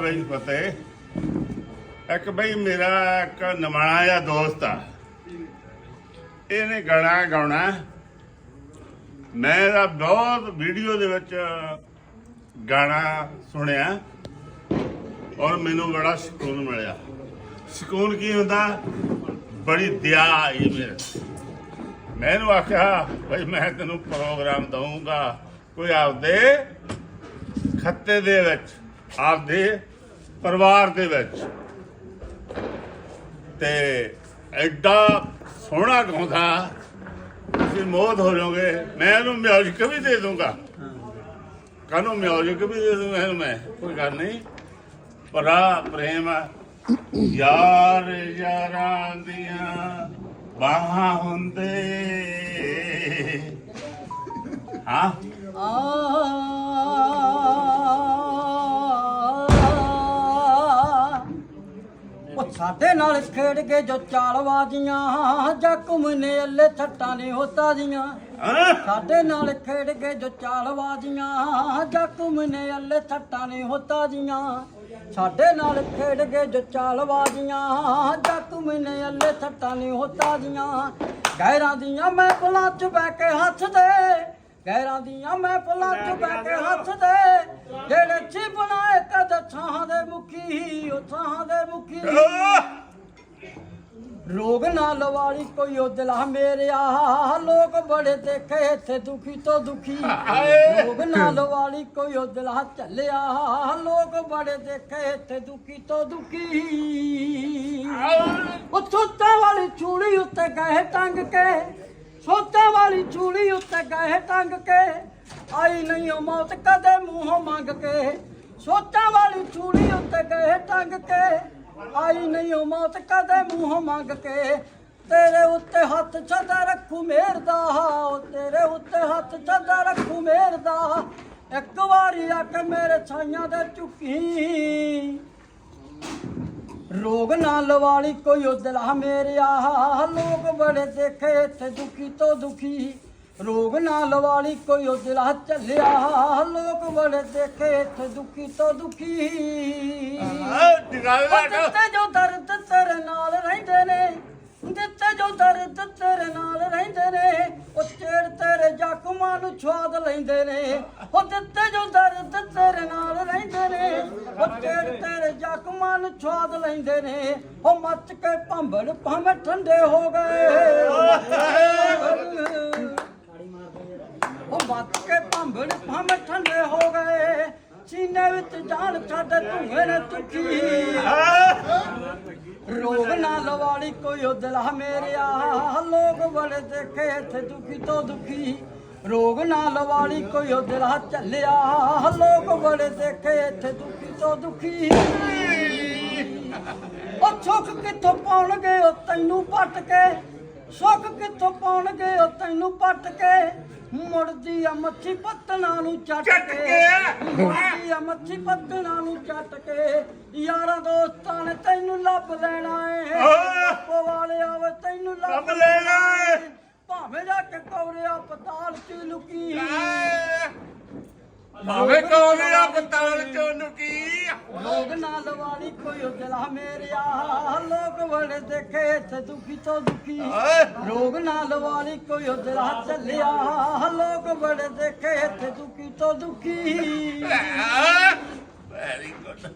ਬਈ ਫਤਿਹ। ਇੱਕ ਬਈ ਮੇਰਾ ਇੱਕ ਨਮਾਣਾ ਜਿਹਾ ਦੋਸਤ ਆ। ਇਹਨੇ ਗਾਣਾ ਗਾਉਣਾ। ਮੈਂ ਇਹਦਾ ਬਹੁਤ ਵੀਡੀਓ ਦੇ ਵਿੱਚ ਗਾਣਾ ਸੁਣਿਆ। ਔਰ ਮੈਨੂੰ ਬੜਾ ਸਕੂਨ ਮਿਲਿਆ। ਸਕੂਨ ਕੀ ਹੁੰਦਾ? ਬੜੀ ਦਿਆ ਆਈ ਮੇਰੇ ਤੇ। ਮੈਂ ਇਹਨੂੰ ਆਖਿਆ, ਬਈ ਮੈਂ ਤੈਨੂੰ ਪ੍ਰੋਗਰਾਮ ਦਊਂਗਾ। ਕੋਈ ਆਪਦੇ ਖੱਤੇ ਦੇ ਵਿੱਚ, ਆਪਦੇ ਪਰਿਵਾਰ ਦੇ ਵਿੱਚ। ਤੇ ਐਡਾ ਸੋਹਣਾ ਗਾਉਂਦਾ, ਤੁਸੀਂ ਮੋਹ ਹੋ ਜਾਓਗੇ ਮੈਂ ਇਹਨੂੰ ਮਿਊਜ਼ਿਕ ਵੀ ਦੇ ਦੂੰਗਾ। ਕਾਨੂੰ ਮਿਊਜ਼ਿਕ ਵੀ ਦੇ ਦੂੰਗਾ ਇਹਨੂੰ ਮੈਂ? ਕੋਈ ਗੱਲ ਨਹੀਂ। ਭਰਾ ਪ੍ਰੇਮ ਯਾਰ ਯਾਰਾਂ ਦੀਆਂ ਬਾਹਾਂ ਹੁੰਦੇ। ਹਾਂ? ਸਾਡੇ ਨਾਲ ਖੇਡ ਕੇ ਜੋ ਚਾਲ ਬਾਜ਼ੀਆਂ ਜੱਕਮ ਨੇ ਅੱਲੇ ਠੱਟਾਂ ਨੇ ਹੋਤਾ ਦੀਆਂ ਸਾਡੇ ਨਾਲ ਖੇਡ ਕੇ ਜੋ ਚਾਲ ਬਾਜ਼ੀਆਂ ਜੱਕਮ ਨੇ ਅੱਲੇ ਠੱਟਾਂ ਨੇ ਹੋਤਾ ਦੀਆਂ ਸਾਡੇ ਨਾਲ ਖੇਡ ਕੇ ਜੋ ਚਾਲ ਬਾਜ਼ੀਆਂ ਜੱਕਮ ਨੇ ਅੱਲੇ ਠੱਟਾਂ ਨੇ ਹੋਤਾ ਦੀਆਂ ਗੈਰਾਂ ਦੀਆਂ ਮੈਂ ਪੁਲਾਂ 'ਚ ਬਹਿ ਕੇ ਹੱਥ ਦੇ ਗੈਰਾਂ ਦੀਆਂ ਮੈਂ ਪੁਲਾਂ 'ਚ ਬਹਿ ਕੇ ਹੱਥ ਦੇ। ਜਿਹੜੇ ਛੀ ਬਣਾਏ ਕਦ ਛਾਂ ਦੇ ਮੁਖੀ ਛਾਂ ਦੇ ਮੁਖੀ। ਰੋਗ ਨਾ ਲਵਾਲੀ ਕੋਈ ਉਹ ਦਿਲਾ ਮੇਰਿਆ। ਲੋਕ ਬੜੇ ਦੇਖੇ ਇੱਥੇ ਦੁਖੀ ਤੋਂ ਦੁਖੀ। ਰੋਗ ਨਾ ਲਵਾਲੀ ਕੋਈ ਉਹ ਦਿਲਾ ਚੱਲਿਆ। ਲੋਕ ਬੜੇ ਦੇਖੇ ਇੱਥੇ ਦੁਖੀ ਤੋਂ ਦੁਖੀ। ਸੋਚਾਂ ਵਾਲੀ ਚੂੜੀ ਉੱਤੇ ਗਏ ਟੰਗ ਕੇ। ਸੋਚਾਂ ਵਾਲੀ ਚੂੜੀ ਉੱਤੇ ਗਏ ਟੰਗ ਕੇ। ਆਈ ਨਹੀਂ ਉਹ ਮੌਤ ਕਦੇ ਮੂੰਹੋਂ ਮੰਗ ਕੇ। ਸੋਚਾਂ ਵਾਲੀ ਚੂੜੀ ਉੱਤੇ ਗਏ ਕੇ, ਆਈ ਨਹੀਂ ਉਹ ਮੌਤ ਕਦੇ ਮੂੰਹ ਮੰਗ ਕੇ। ਤੇਰੇ ਉੱਤੇ ਹੱਥ ਛੱਡਾ ਰੱਖੂ ਮੇਰ ਦਾ ਉਹ ਤੇਰੇ ਉੱਤੇ ਹੱਥ ਛੱਡਾ ਰੱਖੂ ਮੇਰ ਦਾ। ਇੱਕ ਵਾਰੀ ਆ ਮੇਰੇ ਛਾਈਆਂ ਦੇ ਚੁੱਕੀ ਰੋਗ ਨਾ ਲਵਾਲੀ ਕੋਈ ਉਦਲਾ ਮੇਰਿਆ। ਲੋਕ ਬੜੇ ਦੇਖੇ ਇੱਥੇ ਦੁਖੀ ਤੋਂ ਦੁਖੀ। ਰੋਗ ਨਾ ਲਵਾਲੀ ਕੋਈ ਉਦਲਾ ਚੱਲਿਆ। ਲੋਕ ਬੜੇ ਦੇਖੇ ਇੱਥੇ ਦੁਖੀ ਤੋਂ ਦੁਖੀ। ਉਹ ਦਿੱਤੇ ਜੋ ਦਰਦ ਤੇਰੇ ਨਾਲ ਰਹਿੰਦੇ ਨੇ, ਦਿੱਤੇ ਜੋ ਦਰਦ ਤੇਰੇ ਨਾਲ ਰਹਿੰਦੇ ਨੇ, ਉਹ ਚੇੜ ਤੇਰੇ ਜ਼ਖਮਾਂ ਨੂੰ ਛੁਆਦ ਲੈਂਦੇ ਨੇ। ਉਹ ਦਿੱਤੇ ਜੋ ਦਰਦ ਤੇਰੇ ਨਾਲ ਰਹਿੰਦੇ ਨੇ, ਉਹ ਚੇੜ ਤੇਰੇ ਜ਼ਖਮਾਂ ਨੂੰ ਛੁਆਦ ਲੈਂਦੇ ਨੇ। ਉਹ ਮੱਚ ਕੇ ਭੰਬੜ ਭਾਵੇਂ ਠੰਡੇ ਹੋ ਗਏ। ਉਹ ਮੱਚ ਕੇ ਭੰਬੜ ਭਾਵੇਂ ਠੰਡੇ ਹੋ ਗਏ। ਸੀਨੇ ਵਿੱਚ ਜਾਨ ਛੱਡ ਧੂਏ ਨੇ ਤੁਖੀ ਰੋਗ ਨਾ ਲਵਾਲੀ ਕੋਈ ਉਹ ਦਿਲਾ ਮੇਰਿਆ। ਲੋਕ ਬੜੇ ਦੇਖੇ ਇੱਥੇ ਦੁਖੀ ਤੋਂ ਦੁਖੀ। ਰੋਗ ਨਾ ਲਵਾਲੀ ਕੋਈ ਉਹ ਦਿਲਾ ਚੱਲਿਆ। ਲੋਕ ਬੜੇ ਦੇਖੇ ਇੱਥੇ ਦੁਖੀ ਤੋਂ ਦੁਖੀ। ਉਹ ਸੁੱਖ ਕਿੱਥੋਂ ਪਾਉਣਗੇ? ਉਹ ਤੈਨੂੰ ਪੱਟ ਕੇ ਸੁੱਖ ਕਿੱਥੋਂ ਪਾਉਣਗੇ? ਉਹ ਤੈਨੂੰ ਪੱਟ ਕੇ ਮੁੜਦੀ ਆ ਮੱਛੀ ਪੱਤਣਾ ਨੂੰ ਚੱਟ ਚੱਟ ਕੇ। ਕੇ। ਮੁੜਦੀ ਆ ਮੱਛੀ ਪੱਤਣਾ ਨੂੰ ਚੱਟ ਕੇ। ਯਾਰਾਂ ਦੋਸਤਾਂ ਨੇ ਤੈਨੂੰ ਲੱਭ ਲੈਣਾ ਏ। ਓਏ। ਪਵਾਲਿਆ ਵੇ ਤੈਨੂੰ ਲੱਭ ਲੱਭ ਲੈਣਾ ਏ। ਭਾਵੇਂ ਜਾ ਕੇ ਕਬਰਿਆ ਪਤਾਲ ਚ ਲੁਕੀ। ਭਾਵੇਂ ਕੋਲੇ ਆ ਪਤਾਲ ਚੋਂ ਨੁਕੀ ਲੋਕ ਨਾ ਲਵਾਲੀ ਕੋਈ ਉਹ ਦਿਲਾ ਮੇਰਿਆ। ਲੋਕ ਬੜੇ ਦੇਖੇ ਇੱਥੇ ਦੁਖੀ ਤੋਂ ਦੁਖੀ। ਰੋਗ ਨਾ ਲਵਾਲੀ ਕੋਈ ਉਹ ਦਿਲਾ ਚੱਲਿਆ। ਲੋਕ ਬੜੇ ਦੇਖੇ ਇੱਥੇ ਦੁਖੀ ਤੋਂ ਦੁਖੀ। Very good